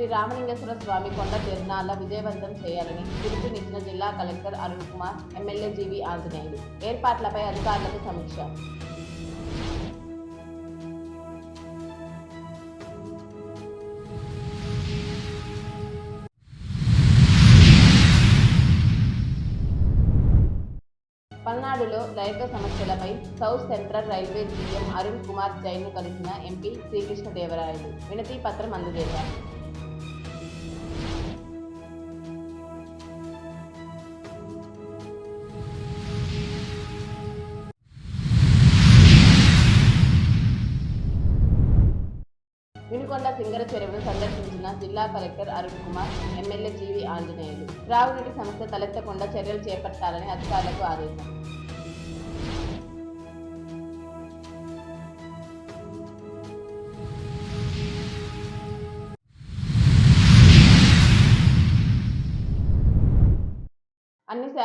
శ్రీ రామలింగేశ్వర స్వామి కొండ తిరునాళ్ళ విజయవంతం చేయాలని పిలుపునిచ్చిన జిల్లా collector Arun Kumar MLA GV Anjaneyulu. ఏర్పాట్లపై అధికారులకు సమీక్ష. పల్నాడులో రైతు సమస్యలపై South Central Railway CM Arun Kumar జైన్ను కలిసిన ఎంపీ శ్రీకృష్ణదేవరాయలు. వినతి పత్రం అందజేశారు. వినుకొండ సింగర చెరువును సందర్శించిన జిల్లా collector Arun Kumar MLA GV Anjaneyulu. త్రాగునీటి సమస్య తలెత్తకుండా చర్యలు చేపట్టాలని అధికారులకు ఆదేశం.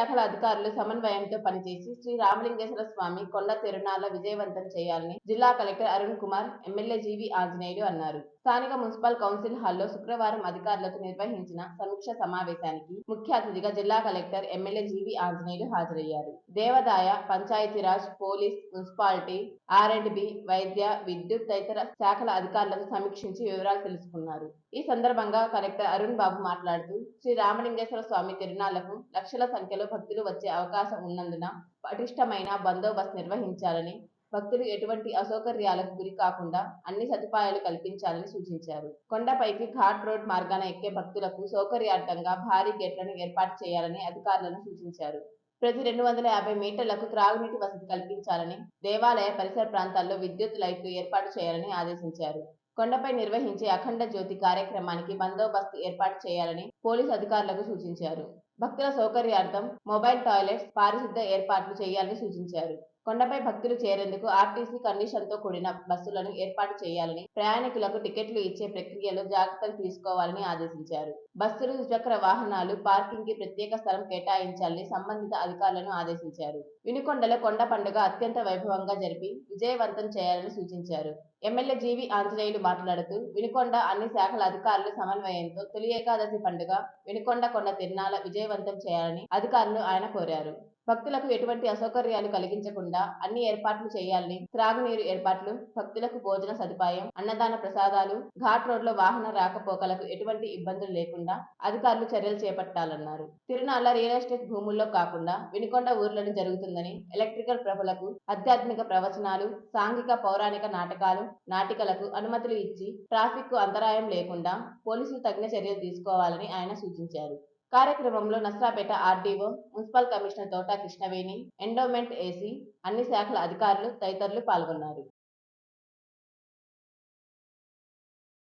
శాఖల అధికారులు సమన్వయంతో పనిచేసి శ్రీ రామలింగేశ్వర స్వామి కొండ తిరునాళ్ళ విజయవంతం చేయాలని జిల్లా collector Arun Kumar MLA GV Anjaneyulu అన్నారు. స్థానిక మున్సిపల్ కౌన్సిల్ హాల్లో శుక్రవారం అధికారులతో నిర్వహించిన సమీక్ష సమావేశానికి ముఖ్య అతిథిగా జిల్లా కలెక్టర్ ఎమ్మెల్యే జీవి ఆంజనేయులు హాజరయ్యారు. దేవాదాయ Panchayati Raj police municipality R and B వైద్య విద్యుత్ తదితర శాఖల అధికారులతో సమీక్షించి వివరాలు తెలుసుకున్నారు. ఈ సందర్భంగా కలెక్టర్ అరుణ్ బాబు మాట్లాడుతూ శ్రీ రామలింగేశ్వర స్వామి తిరునాళ్ళకు లక్షల సంఖ్యలో భక్తులు వచ్చే అవకాశం ఉన్నందున పటిష్టమైన బందోబస్తు నిర్వహించాలని భక్తులు ఎటువంటి అసౌకర్యాలకు గురి కాకుండా అన్ని సదుపాయాలు కల్పించాలని సూచించారు. కొండపైకి ఘాట్ రోడ్ మార్గాన ఎక్కే భక్తులకు సౌకర్యార్థంగా భారీ గేట్లను ఏర్పాటు చేయాలని అధికారులను సూచించారు. ప్రతి రెండు వందల యాభై మీటర్లకు త్రాగునీటి వసతి కల్పించాలని దేవాలయ పరిసర ప్రాంతాల్లో విద్యుత్ లైట్లు ఏర్పాటు చేయాలని ఆదేశించారు. కొండపై నిర్వహించే అఖండ జ్యోతి కార్యక్రమానికి బందోబస్తు ఏర్పాటు చేయాలని పోలీసు అధికారులకు సూచించారు. భక్తుల సౌకర్యార్థం మొబైల్ టాయిలెట్స్ పారిశుద్ధ ఏర్పాట్లు చేయాలని సూచించారు. కొండపై భక్తులు చేరేందుకు ఆర్టీసీ కండిషన్తో కూడిన బస్సులను ఏర్పాటు చేయాలని ప్రయాణికులకు టికెట్లు ఇచ్చే ప్రక్రియలో జాగ్రత్తలు తీసుకోవాలని ఆదేశించారు. బస్సులు ద్విచక్ర వాహనాలు పార్కింగ్కి ప్రత్యేక స్థలం కేటాయించాలని సంబంధిత అధికారులను ఆదేశించారు. వినుకొండలో కొండ పండుగ అత్యంత వైభవంగా జరిపి విజయవంతం చేయాలని సూచించారు. ఎమ్మెల్యే జీవి ఆంజనేయులు మాట్లాడుతూ వినుకొండ అన్ని శాఖల అధికారులు సమన్వయంతో తొలి ఏకాదశి పండుగ వినుకొండ కొండ తిరునాల విజయవంతం చేయాలని అధికారులు ఆయన కోరారు. భక్తులకు ఎటువంటి అసౌకర్యాలు కలిగించకుండా అన్ని ఏర్పాట్లు చేయాలని త్రాగునీరు ఏర్పాట్లు భక్తులకు భోజన సదుపాయం అన్నదాన ప్రసాదాలు ఘాట్ రోడ్లో వాహన రాకపోకలకు ఎటువంటి ఇబ్బందులు లేకుండా అధికారులు చర్యలు చేపట్టాలన్నారు. తిరునాళ్ళ రియల్ ఎస్టేట్ భూముల్లో కాకుండా వినుకొండ ఊర్లను జరుగుతుందని ఎలక్ట్రికల్ ప్రభలకు ఆధ్యాత్మిక ప్రవచనాలు సాంఘిక పౌరాణిక నాటకాలు నాటికలకు అనుమతులు ఇచ్చి ట్రాఫిక్కు అంతరాయం లేకుండా పోలీసులు తగిన చర్యలు తీసుకోవాలని ఆయన సూచించారు. కార్యక్రమంలో Narasaraopet RDO municipal commissioner Thota Krishnaveni endowment AC అన్ని శాఖల అధికారులు తదితరులు పాల్గొన్నారు.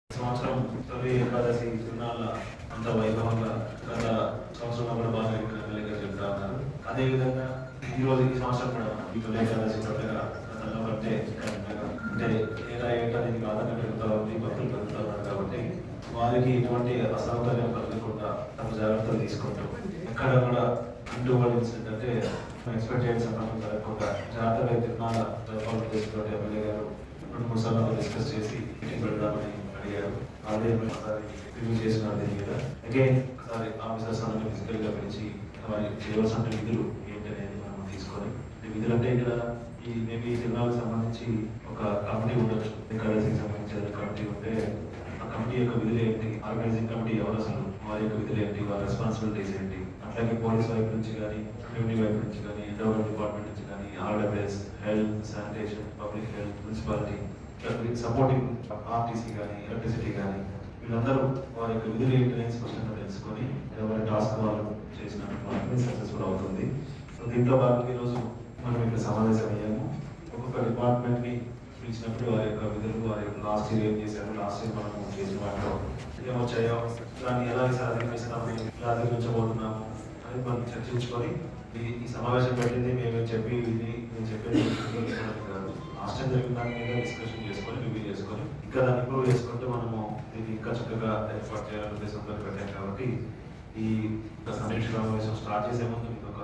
సంవత్సరం తొలి ఏకాదశి తిరునాళ్ళ అంత వైభవంగా గత సంవత్సరం కూడా బాగా ఇక్కడ చెప్తా ఉన్నారు. అదేవిధంగా ఈ రోజు ఈ సంవత్సరం కూడా ఈ తొలి ఏకాదశి పండుగ గతంలో అంటే ఏడా ఏటా దీనికి ప్రాధాన్యత పెరుగుతూ ఉంది భక్తులు పెరుగుతూ కాబట్టి వారికి ఎటువంటి అసౌకర్యం కలగకుండా తమ జాగ్రత్తలు తీసుకుంటూ ఎక్కడ కూడా అంటుబడి ఇన్సిడెంట్ అంటే ఎక్స్పెక్ట్ చేయాల్సిన పనులు జరగకుండా జాగ్రత్తగా తిరునాళ్ళ జరపాలని చేసినటువంటి ఎమ్మెల్యే గారు ఇప్పుడు మూడు డిస్కస్ చేసి మీటింగ్ పెడదామని అడిగారు. అదే ఒకసారి రివ్యూ చేసిన దీని మీద. అగైన్ ఒకసారి ఆఫీసర్స్ అందరూ ఫిజికల్గా పిలిచి వారి చేయవలసిన విధులు ఏంటనేది మనం తీసుకొని విధులు అంటే ఇక్కడ ఈ మేబీ జిల్లాకు సంబంధించి ఒక కమిటీ ఉండొచ్చు. ఎక్కడ సంబంధించిన కమిటీ ఉంటే ఆ కమిటీ యొక్క విధులు ఏంటి? ఆర్గనైజింగ్ కమిటీ ఎవరు అసలు? వారి యొక్క విధులు ఏంటి? వారి రెస్పాన్సిబిలిటీస్ ఏంటి? అట్లాగే పోలీస్ వైపు నుంచి కానీ రెవెన్యూ వైపు నుంచి కానీ ఎండోమెంట్ డిపార్ట్మెంట్ నుంచి కానీ RWS health sanitation public health municipality supporting RTC కానీ ఎలక్ట్రిసిటీ కానీ వీళ్ళందరూ వారి యొక్క విధులు ఏంటనే స్పష్టంగా తెలుసుకొని ఎవరి టాస్క్ వాళ్ళు చేసినట్టు సక్సెస్ఫుల్ అవుతుంది. సో దీంట్లో భాగంగా ఈరోజు మనం ఇక్కడ సమావేశం అయ్యాము. ఒక్కొక్క డిపార్ట్మెంట్ని పిలిచినప్పుడు వారి యొక్క విధులు వారి యొక్క లాస్ట్ ఇయర్ ఏం చేశారు లాస్ట్ ఇయర్ మనం చేసిన వాటిలో ఏమొచ్చాయో దాన్ని ఎలా సాధించాము ఎలా అధిగమించబోతున్నాము అనేది మనం చర్చించుకొని ఈ ఈ సమావేశం పెట్టింది మేము చెప్పి ఇది నేను చెప్పేది కాదు. లాస్ట్ టైం జరిగిన దాని మీద డిస్కషన్ చేసుకొని రివ్యూ చేసుకొని ఇంకా దాన్ని ఇంప్రూవ్ చేసుకుంటే మనము దీన్ని ఇంకా చక్కగా ఏర్పాటు చేయాలనే ఉద్దేశంతో పెట్టాం కాబట్టి ఈ సమీక్ష సమావేశం స్టార్ట్ చేసే ముందు మీకు ఒక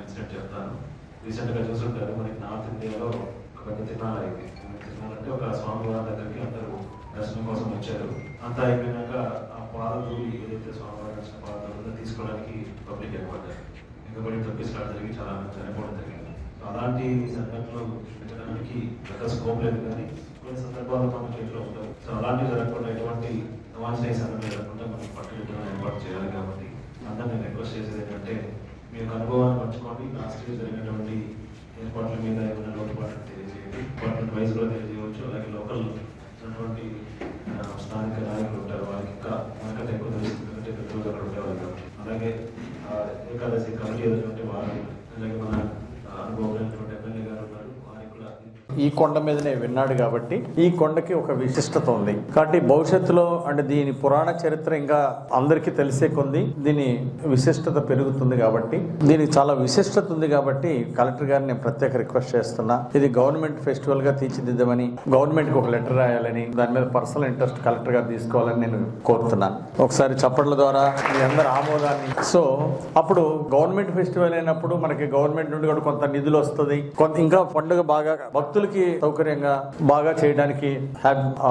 ఇన్సిడెంట్ చెప్తాను. రీసెంట్గా చూసుంటారు మనకి నార్త్ ఇండియాలో ఒక పెద్ద అయింది తిరునాళ అంటే ఒక స్వామివారి దగ్గరికి అందరూ దర్శనం కోసం వచ్చారు. అంతా అయిపోయినాక ఆ పాదలు ఏదైతే స్వామివారి దర్శన పాదలు తీసుకోవడానికి పబ్లిక్ ఏర్పడ్డారు. ఎగబడి తప్పిస్తాడు జరిగి చాలా చనిపోవడం జరిగింది. అలాంటి సంఘటనలు పెట్టడానికి పెద్ద స్కోప్ లేదు కానీ కొన్ని సందర్భాలు మన చేతిలో ఉంటాయి. సో అలాంటివి జరగకుండా ఎటువంటి అవాంఛనీయ సంఘటనలు జరగకుండా మనం పట్టుదిట్టమైన ఏర్పాటు చేయాలి కాబట్టి అందరూ నేను రిక్వెస్ట్ చేసేది ఏంటంటే మీ యొక్క అనుభవాన్ని పంచుకోండి. లాస్ట్ ఇయర్ జరిగినటువంటి ఏర్పాట్ల మీద ఏమైనా లోటుపాట్లు తెలియజేయండి. డిపార్ట్మెంట్ వైజ్ తెలియజేయవచ్చు. అలాగే లోకల్ ఉన్నటువంటి స్థానిక నాయకులు ఉంటారు. వారికి ఇంకా మనకంటే ఎక్కువ తెలుస్తుంది. ఎందుకంటే పెద్దలు అక్కడ ఉండేవాళ్ళు కాబట్టి. అలాగే ఏకాదశి కమిటీ ఏదైతే ఉంటే వారు అలాగే మన ఆ, అనుభవమైనటువంటి ఎమ్మెల్యే గారు ఉన్నారు వారికి కూడా ఈ కొండ మీదనే విన్నాడు కాబట్టి ఈ కొండకి ఒక విశిష్టత ఉంది. కాబట్టి భవిష్యత్తులో అంటే దీని పురాణ చరిత్ర ఇంకా అందరికీ తెలిసే కొంది. దీని విశిష్టత పెరుగుతుంది కాబట్టి దీనికి చాలా విశిష్టత ఉంది కాబట్టి కలెక్టర్ గారిని నేను ప్రత్యేక రిక్వెస్ట్ చేస్తున్నా. ఇది గవర్నమెంట్ ఫెస్టివల్గా తీర్చిదిద్దామని గవర్నమెంట్కి ఒక లెటర్ రాయాలని దాని మీద పర్సనల్ ఇంట్రెస్ట్ కలెక్టర్ గారు తీసుకోవాలని నేను కోరుతున్నాను ఒకసారి చప్పట్ల ద్వారా మీ అందరి ఆమోదాన్ని. సో అప్పుడు గవర్నమెంట్ ఫెస్టివల్ అయినప్పుడు మనకి గవర్నమెంట్ నుండి కూడా కొంత నిధులు వస్తుంది. కొంత ఇంకా పండుగ బాగా భక్తులకి సౌకర్యంగా బాగా చేయడానికి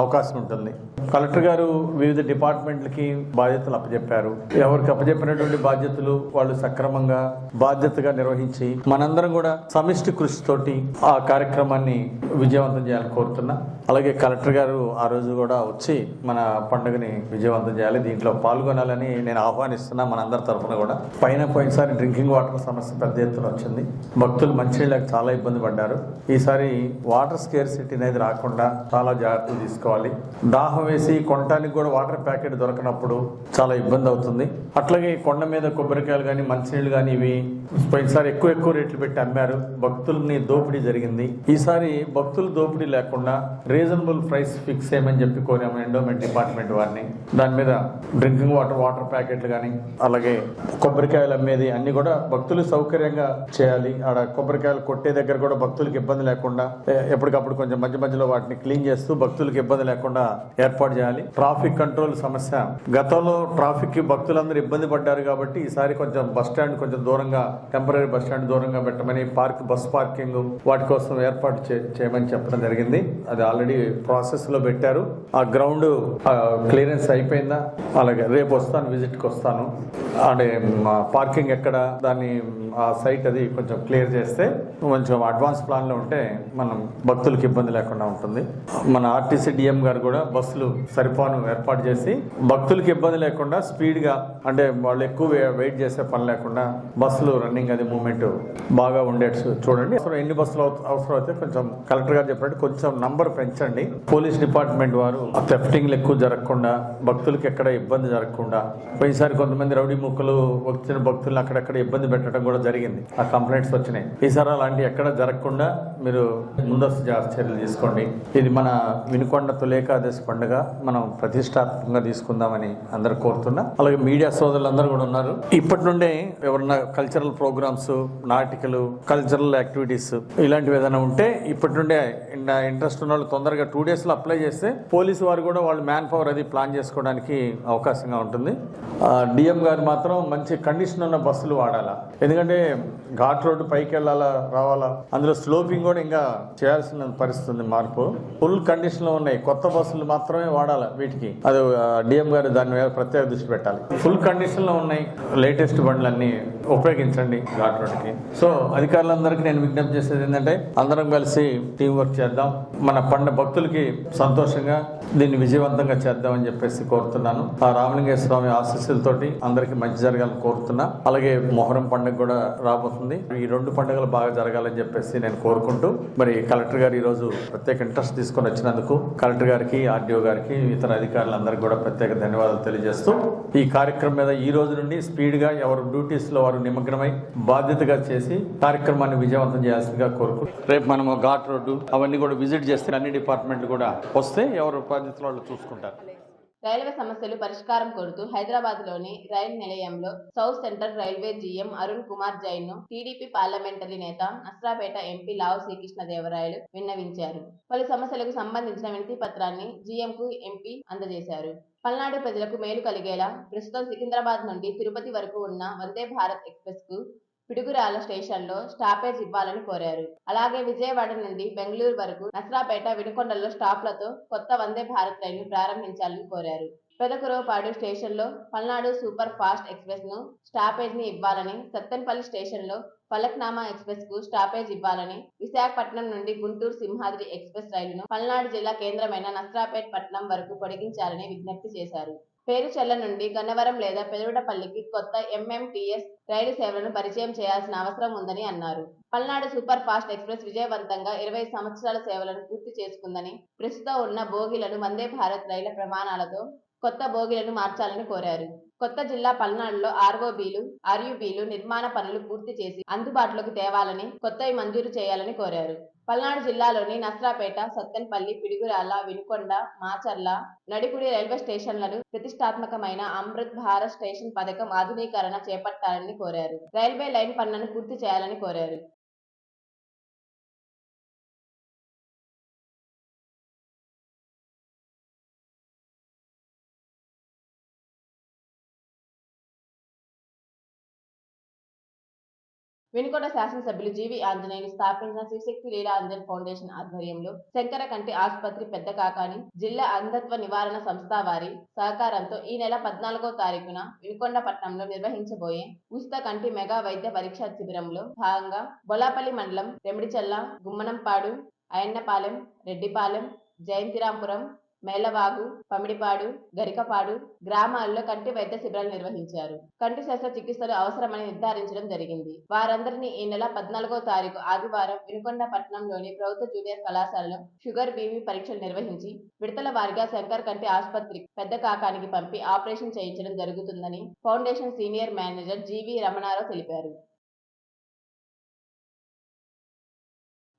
అవకాశం ఉంటుంది. కలెక్టర్ గారు వివిధ డిపార్ట్మెంట్లకి బాధ్యతలు అప్పచెప్పారు ఎవరికి అప్పచెప్పినటువంటి బాధ్యతలు వాళ్ళు సక్రమంగా బాధ్యతగా నిర్వహించి మనందరం కూడా సమిష్టి కృషితోటి ఆ కార్యక్రమాన్ని విజయవంతం చేయాలని కోరుతున్నా. అలాగే కలెక్టర్ గారు ఆ రోజు కూడా వచ్చి మన పండుగని విజయవంతం చేయాలి దీంట్లో పాల్గొనాలని నేను ఆహ్వానిస్తున్నా మనందరి తరఫున కూడా. పైన పోయినసారి డ్రింకింగ్ వాటర్ సమస్య పెద్ద ఎత్తున వచ్చింది. భక్తులు మంచినీళ్ళకి చాలా ఇబ్బంది పడ్డారు. ఈసారి వాటర్ స్కేర్ సిటీ అనేది రాకుండా చాలా జాగ్రత్తలు తీసుకోవాలి. దాహం వేసి కొనటానికి కూడా వాటర్ ప్యాకెట్ దొరకనప్పుడు చాలా ఇబ్బంది అవుతుంది. అట్లాగే ఈ కొండ మీద కొబ్బరికాయలు కానీ మంచినీళ్ళు కానీ ఇవి పోయినసారి ఎక్కువ ఎక్కువ రేట్లు పెట్టి అమ్మారు. భక్తుల్ని దోపిడీ జరిగింది. ఈసారి భక్తులు దోపిడీ లేకుండా రీజనబుల్ ప్రైస్ ఫిక్స్ చేయమని చెప్పి కోరాము ఎండోమెంట్ డిపార్ట్మెంట్ వారిని. దాని మీద డ్రింకింగ్ వాటర్ వాటర్ ప్యాకెట్లు కానీ అలాగే కొబ్బరికాయలు అమ్మేది అన్ని కూడా భక్తులు సౌకర్యంగా చేయాలి. ఆడ కొబ్బరికాయలు కొట్టే దగ్గర కూడా భక్తులకు ఇబ్బంది లేకుండా ఎప్పటికప్పుడు కొంచెం మధ్య మధ్యలో వాటిని క్లీన్ చేస్తూ భక్తులకు ఇబ్బంది లేకుండా ఏర్పాటు చేయాలి. ట్రాఫిక్ కంట్రోల్ సమస్య. గతంలో ట్రాఫిక్కి భక్తులందరూ ఇబ్బంది పడ్డారు కాబట్టి ఈసారి కొంచెం బస్ స్టాండ్ కొంచెం దూరంగా టెంపరీ బస్ స్టాండ్ దూరంగా పెట్టమని పార్క్ బస్ పార్కింగ్ వాటి కోసం ఏర్పాటు చేయమని చెప్పడం జరిగింది. అది ఆల్రెడీ ప్రాసెస్లో పెట్టారు. ఆ గ్రౌండ్ క్లియరెన్స్ అయిపోయిందా? అలాగే రేపు వస్తాను విజిట్కి వస్తాను. అంటే పార్కింగ్ ఎక్కడ? దాన్ని ఆ సైట్ అది కొంచెం క్లియర్ చేస్తే కొంచెం అడ్వాన్స్ ప్లాన్లో ఉంటే మనం భక్తులకు ఇబ్బంది లేకుండా ఉంటుంది. మన ఆర్టీసీ డిఎం గారు కూడా బస్సులు సరిపోను ఏర్పాటు చేసి భక్తులకు ఇబ్బంది లేకుండా స్పీడ్గా అంటే వాళ్ళు ఎక్కువ వెయిట్ చేసే పని లేకుండా బస్సులు రన్నింగ్ అది మూమెంట్ బాగా ఉండేట్టు చూడండి. అసలు ఎన్ని బస్సులు అవసరం అయితే కొంచెం కలెక్టర్ గారు చెప్పినట్టు కొంచెం నంబర్ పెంచండి. పోలీస్ డిపార్ట్మెంట్ వారు థెఫ్టింగ్లు ఎక్కువ జరగకుండా భక్తులకు ఎక్కడ ఇబ్బంది జరగకుండా పోయినసారి కొంతమంది రౌడీ ముక్కలు వచ్చిన భక్తులను అక్కడక్కడ ఇబ్బంది పెట్టడం కూడా జరిగింది. ఆ కంప్లైంట్స్ వచ్చినాయి. ఈసారి అలాంటి ఎక్కడ జరగకుండా మీరు ముందస్తు జాగ్రత్త చర్యలు తీసుకోండి. ఇది మన వినుకొండ తులేకాదశి పండుగ మనం ప్రతిష్టాత్మకంగా తీసుకుందామని అందరు కోరుతున్నా. అలాగే మీడియా సోదరులందరూ కూడా ఉన్నారు. ఇప్పటి నుండే ఎవరన్నా కల్చరల్ ప్రోగ్రామ్స్ నాటికలు కల్చరల్ యాక్టివిటీస్ ఇలాంటివి ఏదైనా ఉంటే ఇప్పటి నుండే ఇంట్రెస్ట్ ఉన్న వాళ్ళు తొందరగా టూ డేస్లో అప్లై చేస్తే పోలీసు వారు కూడా వాళ్ళు మ్యాన్ పవర్ అది ప్లాన్ చేసుకోవడానికి అవకాశంగా ఉంటుంది. డిఎం గారు మాత్రం మంచి కండిషన్ ఉన్న బస్సులు వాడాలా. ఎందుకంటే ఘాట్ రోడ్డు పైకి వెళ్ళాలా రావాలా? అందులో స్లోపింగ్ కూడా ఇంకా చేయాల్సిన పరిస్థితి ఉంది మార్పు. ఫుల్ కండిషన్లో ఉన్నాయి. కొత్త బస్సులు మాత్రమే వాడాలి వీటికి. అది డిఎం గారు దాని మీద ప్రత్యేక దృష్టి పెట్టాలి. ఫుల్ కండిషన్లో ఉన్నాయి. లేటెస్ట్ బండ్లన్నీ ఉపయోగించండి ఘాట్ సో అధికారులందరికీ నేను విజ్ఞప్తి చేసేది ఏంటంటే అందరం కలిసి టీం వర్క్ చేద్దాం. మన పండ భక్తులకి సంతోషంగా దీన్ని విజయవంతంగా చేద్దామని చెప్పేసి కోరుతున్నాను. ఆ రామలింగేశ్వర స్వామి ఆశీస్సులతోటి అందరికీ మంచి జరగాలని కోరుతున్నా. అలాగే మొహరం పండుగ కూడా రాబోతుంది. ఈ రెండు పండుగలు బాగా జరగాలని చెప్పేసి నేను కోరుకుంటూ మరి కలెక్టర్ గారు ఈరోజు ప్రత్యేక ఇంట్రెస్ట్ తీసుకొని వచ్చినందుకు కలెక్టర్ గారికి ఆర్డీఓ గారికి ఇతర అధికారులందరికీ కూడా ప్రత్యేక ధన్యవాదాలు తెలియజేస్తూ ఈ కార్యక్రమం మీద ఈ రోజు నుండి స్పీడ్గా ఎవరు డ్యూటీస్లో వారు నిమగ్నమై బాధ్యతగా చేసి కార్యక్రమాన్ని విజయవంతం చేయాల్సిందిగా కోరుకుంటూ రేపు మనము ఘాట్ రోడ్డు అవన్నీ కూడా విజిట్ చేస్తే అన్ని డిపార్ట్మెంట్లు కూడా వస్తే ఎవరు బాధ్యతలు వాళ్ళు చూసుకుంటారు. రైల్వే సమస్యలు పరిష్కారం కోరుతూ హైదరాబాద్లోని రైలు నిలయంలో South Central Railway GM Arun Kumar జైన్ను TDP parliamentary నేత నస్రాపేట ఎంపీ లావు శ్రీకృష్ణదేవరాయలు విన్నవించారు. పలు సమస్యలకు సంబంధించిన వినతి పత్రాన్ని జీఎంకు ఎంపీ అందజేశారు. పల్నాడు ప్రజలకు మేలు కలిగేలా ప్రస్తుతం సికింద్రాబాద్ నుండి తిరుపతి వరకు ఉన్న వందే భారత్ ఎక్స్ప్రెస్కు పిడుగురాల స్టేషన్లో స్టాపేజ్ ఇవ్వాలని కోరారు. అలాగే విజయవాడ నుండి బెంగళూరు వరకు నసరాపేట వినుకొండలో స్టాప్లతో కొత్త వందే భారత్ రైలు ప్రారంభించాలని కోరారు. పెదకురవపాడు స్టేషన్లో పల్నాడు సూపర్ ఫాస్ట్ ఎక్స్ప్రెస్ను స్టాపేజ్ని ఇవ్వాలని సత్తెనపల్లి స్టేషన్లో ఫలక్నామా ఎక్స్ప్రెస్కు స్టాపేజ్ ఇవ్వాలని విశాఖపట్నం నుండి గుంటూరు సింహాద్రి ఎక్స్ప్రెస్ రైలును పల్నాడు జిల్లా కేంద్రమైన నస్రాపేట్ పట్నం వరకు పొడిగించాలని విజ్ఞప్తి చేశారు. పేరుచెల్ల నుండి గన్నవరం లేదా పెదవిడపల్లికి కొత్త ఎంఎంటీఎస్ రైలు సేవలను పరిచయం చేయాల్సిన అవసరం ఉందని అన్నారు. పల్నాడు సూపర్ ఫాస్ట్ ఎక్స్ప్రెస్ విజయవంతంగా ఇరవై సంవత్సరాల సేవలను పూర్తి చేసుకుందని ప్రస్తుతం ఉన్న బోగీలను వందే భారత్ రైళ్ళ ప్రమాణాలతో కొత్త బోగీలను మార్చాలని కోరారు. కొత్త జిల్లా పల్నాడులో ఆర్ఓబీలు ఆర్యుబీలు నిర్మాణ పనులు పూర్తి చేసి అందుబాటులోకి తేవాలని కొత్తవి మంజూరు చేయాలని కోరారు. పల్నాడు జిల్లాలోని నస్రాపేట సత్తెనపల్లి పిడుగురాల వినుకొండ మాచర్ల నడికుడి రైల్వే స్టేషన్లను ప్రతిష్టాత్మకమైన అమృత్ భారత్ స్టేషన్ పథకం ఆధునీకరణ చేపట్టాలని కోరారు. రైల్వే లైన్ పనులను పూర్తి చేయాలని కోరారు. వినుకొండ శాసనసభ్యులు జీవి ఆంజనేయులు స్థాపించిన శివశక్తి లీలా అంజన్ ఫౌండేషన్ ఆధ్వర్యంలో శంకర కంటి ఆసుపత్రి పెద్ద కాకాని జిల్లా అంధత్వ నివారణ సంస్థ వారి సహకారంతో ఈ నెల పద్నాలుగో తారీఖున వినుకొండ పట్టణంలో నిర్వహించబోయే ఉచిత కంటి మెగా వైద్య పరీక్ష శిబిరంలో భాగంగా బొలాపల్లి మండలం రెమిడిచల్ల గుమ్మనంపాడు అయన్నపాలెం రెడ్డిపాలెం జయంతిరాంపురం మేళ్ళవాగు పమిడిపాడు గరికపాడు గ్రామాల్లో కంటి వైద్య శిబిరాలు నిర్వహించారు. కంటి శస్త్రచికిత్సలు అవసరమని నిర్ధారించడం జరిగింది. వారందరినీ ఈ నెల పద్నాలుగో తారీఖు ఆదివారం వినుకొండ పట్టణంలోని ప్రభుత్వ జూనియర్ కళాశాలలో షుగర్ బీవీ పరీక్షలు నిర్వహించి విడతల వారిగా శంకర్ కంటి ఆసుపత్రి పెద్ద కాకానికి పంపి ఆపరేషన్ చేయించడం జరుగుతుందని foundation senior manager GV Ramana Rao తెలిపారు.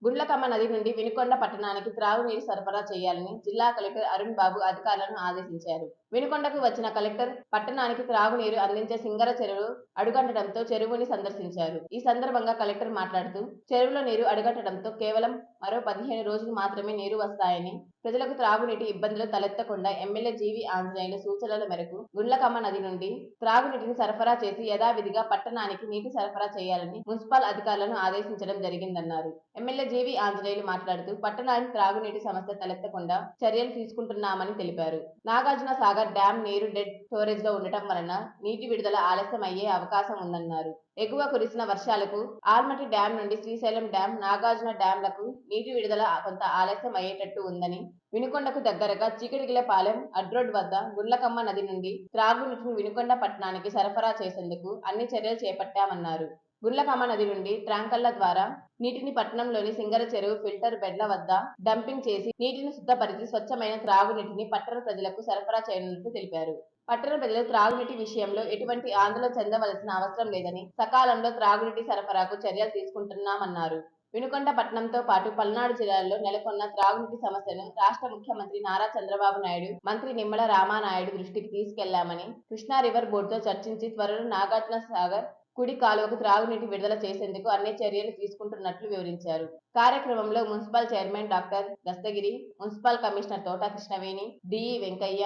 గుండ్లకమ్మ నది నుండి వినుకొండ పట్టణానికి త్రాగునీరు సరఫరా చేయాలని జిల్లా కలెక్టర్ అరుణ్ బాబు అధికారులను ఆదేశించారు. వినుకొండకు వచ్చిన కలెక్టర్ పట్టణానికి త్రాగునీరు అందించే సింగర చెరువు అడుగంటడంతో చెరువుని సందర్శించారు. ఈ సందర్భంగా కలెక్టర్ మాట్లాడుతూ చెరువులో నీరు అడుగట్టడంతో కేవలం మరో పదిహేను రోజులు మాత్రమే నీరు వస్తాయని ప్రజలకు త్రాగునీటి ఇబ్బందులు తలెత్తకుండా ఎమ్మెల్యే జీవి ఆంజనేయుల సూచనల మేరకు గుండ్లకమ్మ నది నుండి త్రాగునీటిని సరఫరా చేసి యథావిధిగా పట్టణానికి నీటి సరఫరా చేయాలని మున్సిపల్ అధికారులను ఆదేశించడం జరిగిందన్నారు. ఎమ్మెల్యే జేవి ఆంజనేయులు మాట్లాడుతూ పట్టణానికి త్రాగునీటి సమస్య తలెత్తకుండా చర్యలు తీసుకుంటున్నామని తెలిపారు. నాగార్జున సాగర్ డ్యాం నీరు డెడ్ స్టోరేజ్లో ఉండటం వలన నీటి విడుదల ఆలస్యం అయ్యే అవకాశం ఉందన్నారు. ఎగువ కురిసిన వర్షాలకు ఆల్మటి డ్యాం నుండి శ్రీశైలం డ్యాం నాగార్జున డ్యాంలకు నీటి విడుదల కొంత ఆలస్యం అయ్యేటట్టు ఉందని వినుకొండకు దగ్గరగా చీకటిగిలపాలెం అడ్రోడ్ వద్ద గుండ్లకమ్మ నది నుండి త్రాగునీటిని వినుకొండ పట్టణానికి సరఫరా చేసేందుకు అన్ని చర్యలు చేపట్టామన్నారు. గుండ్లకమ్మ నది నుండి ట్యాంకర్ల ద్వారా నీటిని పట్టణంలోని సింగర చెరువు ఫిల్టర్ బెడ్ల వద్ద డంపింగ్ చేసి నీటిని శుద్ధపరిచి స్వచ్ఛమైన త్రాగునీటిని పట్టణ ప్రజలకు సరఫరా చేయనున్నట్లు తెలిపారు. పట్టణ ప్రజలు త్రాగునీటి విషయంలో ఎటువంటి ఆందోళన చెందవలసిన అవసరం లేదని సకాలంలో త్రాగునీటి సరఫరాకు చర్యలు తీసుకుంటున్నామన్నారు. వినుకొండ పట్టణంతో పాటు పల్నాడు జిల్లాలో నెలకొన్న త్రాగునీటి సమస్యను రాష్ట్ర ముఖ్యమంత్రి నారా చంద్రబాబు నాయుడు మంత్రి నిమ్మల రామానాయుడు దృష్టికి తీసుకెళ్ళామని కృష్ణా రివర్ బోర్డుతో చర్చించి త్వరలో నాగార్జున సాగర్ కుడి కాలువకు త్రాగునీటి విడుదల చేసేందుకు అన్ని చర్యలు తీసుకుంటున్నట్లు వివరించారు. కార్యక్రమంలో municipal chairman doctor Dastagiri municipal commissioner Thota Krishnaveni DE Venkaiah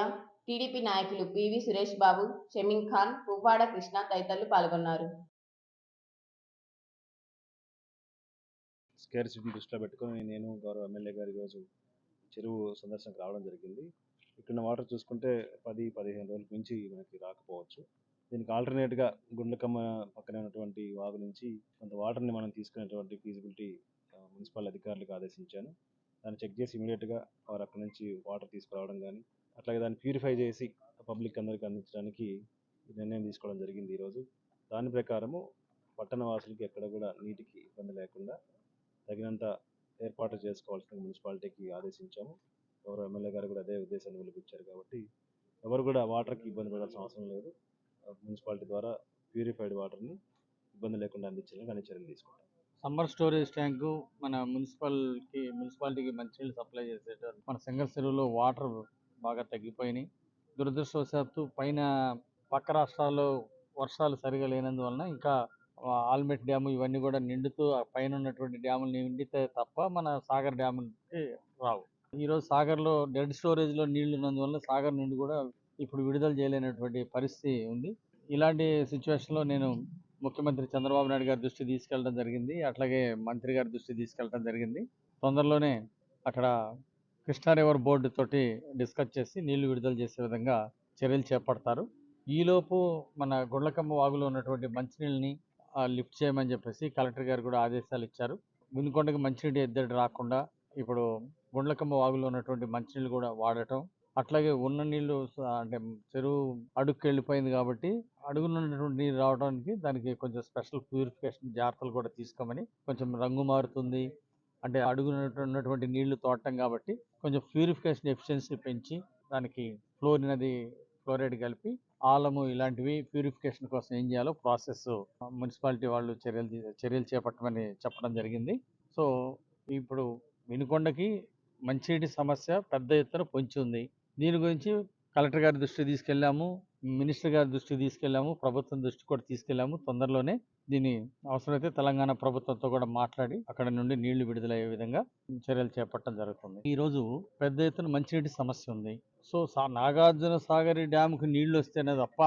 TDP నాయకులు పివి సురేష్ బాబు షమీన్ ఖాన్ పువ్వాడ కృష్ణ తదితరులు పాల్గొన్నారు. స్కేర్సిటీని దృష్టిలో పెట్టుకొని నేను గౌరవ ఎమ్మెల్యే గారు ఈరోజు చెరువు సందర్శనకు రావడం జరిగింది. ఇక్కడ వాటర్ చూసుకుంటే పది పదిహేను రోజులకు మించి మనకి రాకపోవచ్చు. దీనికి ఆల్టర్నేట్గా గుండ్లకమ్మ పక్కనే ఉన్నటువంటి వాగు నుంచి కొంత వాటర్ని మనం తీసుకునేటువంటి ఫీజిబిలిటీ మున్సిపల్ అధికారులకు ఆదేశించాను. దాన్ని చెక్ చేసి ఇమీడియట్గా వారు అక్కడ నుంచి వాటర్ తీసుకురావడం కానీ అట్లాగే దాన్ని ప్యూరిఫై చేసి పబ్లిక్ అందరికీ అందించడానికి నిర్ణయం తీసుకోవడం జరిగింది ఈరోజు. దాని ప్రకారము పట్టణ వాసులకి ఎక్కడ కూడా నీటికి ఇబ్బంది లేకుండా తగినంత ఏర్పాట్లు చేసుకోవాల్సిన మున్సిపాలిటీకి ఆదేశించాము. గౌరవ ఎమ్మెల్యే గారు కూడా అదే ఉద్దేశాన్ని పిలిపించారు కాబట్టి ఎవరు కూడా వాటర్కి ఇబ్బంది పడాల్సిన అవసరం లేదు. మున్సిపాలిటీ ద్వారా ప్యూరిఫైడ్ వాటర్ని ఇబ్బంది లేకుండా అందించాలని అన్ని చర్యలు తీసుకుంటాం. సమ్మర్ స్టోరేజ్ ట్యాంకు మన మున్సిపల్కి మున్సిపాలిటీకి మంచినీళ్ళు సప్లై చేసేటారు మన సింగల్ చెరువులో వాటర్ బాగా తగ్గిపోయినాయి. దురదృష్టవశాత్తు పైన పక్క రాష్ట్రాల్లో వర్షాలు సరిగా లేనందువలన ఇంకా ఆల్మెట్ డ్యాము ఇవన్నీ కూడా నిండుతూ పైన ఉన్నటువంటి డ్యాములు నిండితే తప్ప మన సాగర్ డ్యాముకి రావు. ఈరోజు సాగర్లో డెడ్ స్టోరేజ్లో నీళ్ళు ఉన్నందువల్ల సాగర్ నుండి కూడా ఇప్పుడు విడుదల చేయలేనటువంటి పరిస్థితి ఉంది. ఇలాంటి సిచ్యువేషన్లో నేను ముఖ్యమంత్రి చంద్రబాబు నాయుడు గారి దృష్టి తీసుకెళ్ళడం జరిగింది. అట్లాగే మంత్రి గారి దృష్టి తీసుకెళ్ళడం జరిగింది. తొందరలోనే అక్కడ కృష్ణా రివర్ బోర్డు తోటి డిస్కస్ చేసి నీళ్ళు విడుదల చేసే విధంగా చర్యలు చేపడతారు. ఈలోపు మన గుండ్లకమ్మ వాగులో ఉన్నటువంటి మంచినీళ్ళని లిఫ్ట్ చేయమని చెప్పేసి కలెక్టర్ గారు కూడా ఆదేశాలు ఇచ్చారు. వినుకొండకి మంచినీటి ఎద్దడి రాకుండా ఇప్పుడు గుండ్లకమ్మ వాగులో ఉన్నటువంటి మంచినీళ్ళు కూడా వాడటం అట్లాగే ఉన్న నీళ్ళు అంటే చెరువు అడుగుకి వెళ్ళిపోయింది కాబట్టి అడుగునున్నటువంటి నీరు రావడానికి దానికి కొంచెం స్పెషల్ ప్యూరిఫికేషన్ జాగ్రత్తలు కూడా తీసుకోమని కొంచెం రంగు మారుతుంది. అంటే అడుగునటువంటి ఉన్నటువంటి నీళ్ళు తోడటం కాబట్టి కొంచెం ప్యూరిఫికేషన్ ఎఫిషియన్సీ పెంచి దానికి ఫ్లోరిన్ అది ఫ్లోరైడ్ కలిపి ఆలము ఇలాంటివి ప్యూరిఫికేషన్ కోసం ఏం చేయాలో ప్రాసెస్ మున్సిపాలిటీ వాళ్ళు చర్యలు చర్యలు చేపట్టమని చెప్పడం జరిగింది. సో ఇప్పుడు వినుకొండకి మంచినీటి సమస్య పెద్ద ఎత్తున పొంచి ఉంది దీని గురించి కలెక్టర్ గారి దృష్టికి తీసుకెళ్ళాము మినిస్టర్ గారి దృష్టికి తీసుకెళ్ళాము ప్రభుత్వం దృష్టి కూడా తీసుకెళ్ళాము. తొందరలోనే దీన్ని అవసరమైతే తెలంగాణ ప్రభుత్వంతో కూడా మాట్లాడి అక్కడ నుండి నీళ్ళు విడుదలయ్యే విధంగా చర్యలు చేపట్టడం జరుగుతుంది. ఈ రోజు పెద్ద ఎత్తున మంచినీటి సమస్య ఉంది. సో నాగార్జున సాగర్ డ్యామ్కి నీళ్ళు వస్తేనే తప్ప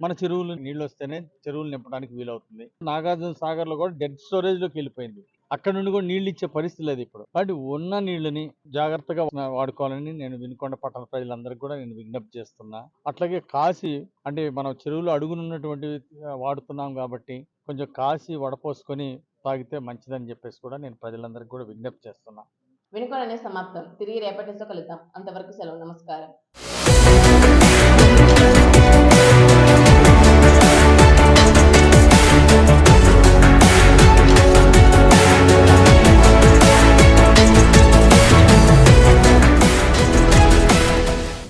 మన చెరువులు నీళ్ళు వస్తేనే చెరువులు నింపడానికి వీలవుతుంది. నాగార్జున సాగర్లో కూడా డెడ్ స్టోరేజ్లోకి వెళ్ళిపోయింది. అక్కడ నుండి కూడా నీళ్ళు ఇచ్చే పరిస్థితి లేదు ఇప్పుడు. కాబట్టి ఉన్న నీళ్ళని జాగ్రత్తగా వాడుకోవాలని నేను వినుకొండ పట్టణ ప్రజలందరికీ కూడా నేను విజ్ఞప్తి చేస్తున్నా. అట్లాగే కాసి అంటే మనం చెరువులో అడుగునున్నటువంటి వాడుతున్నాం కాబట్టి కొంచెం కాసి వడపోసుకొని తాగితే మంచిదని చెప్పేసి కూడా నేను ప్రజలందరికీ కూడా విజ్ఞప్తి చేస్తున్నా. వినుకొండనే సమాప్తం. తిరిగి రేపటితో కలుద్దాం. అంతవరకు సెలవు. నమస్కారం.